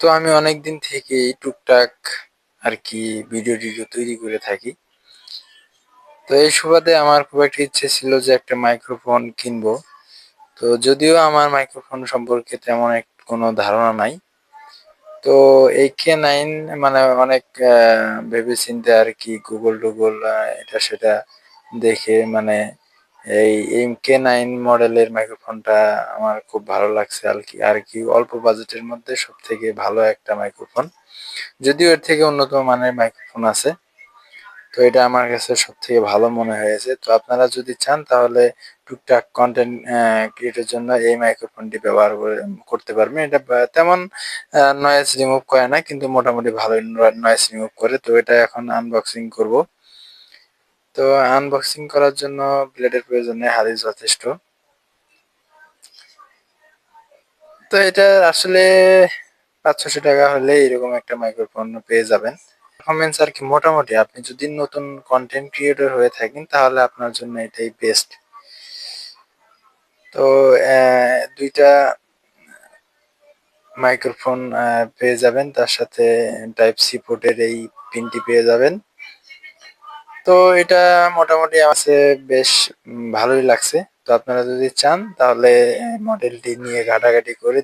তো আমি অনেক দিন থেকেই টুকটাক আর কি ভিডিও টিডিও তৈরি করে থাকি। তো এই সুবাদে আমার খুব একটা ইচ্ছে ছিল যে একটা মাইক্রোফোন কিনবো। তো যদিও আমার মাইক্রোফোন সম্পর্কে তেমন এক কোনো ধারণা নাই। তো এই কে নাইন মানে অনেক ভেবে চিন্তে আর কি গুগল টুগল এটা সেটা দেখে মানে এই এম কে নাইন মডেলের মাইক্রোফোনটা আমার খুব ভালো লাগছে আর কি আর কি অল্প বাজেটের মধ্যে সব থেকে ভালো একটা মাইক্রোফোন যদিও এর থেকে উন্নত মানের মাইক্রোফোন আছে, তো এটা আমার কাছে সব থেকে ভালো মনে হয়েছে। তো আপনারা যদি চান তাহলে টুকটাক কন্টেন্ট ক্রিয়েটের জন্য এই মাইক্রোফোনটি ব্যবহার করে, করতে পারবেন। এটা তেমন নয়েজ রিমুভ করে না, কিন্তু মোটামুটি ভালোই নয়েজ রিমুভ করে। তো এটা এখন আনবক্সিং করব। তো আনবক্সিং করার জন্য ব্লেডের প্রয়োজন নেই হাতই যথেষ্ট। তো এটা আসলে পাঁচ ছশো টাকা হলে এরকম একটা মাইক্রোফোন পেয়ে যাবেন। পারফরমেন্স আর কি, মোটামুটি আপনি যদি নতুন কন্টেন্ট ক্রিয়েটর হয়ে থাকেন, তাহলে আপনার জন্য এটাই বেস্ট তো দুইটা মাইক্রোফোন পেয়ে যাবেন। তার সাথে টাইপ সি পোর্টের এই পিনটি পেয়ে যাবেন। তো এটা মোটামুটি আছে বেশ ভালোই লাগছে। তো আপনারা যদি চান, তাহলে মডেলটি নিয়ে ঘাটাঘাটি করে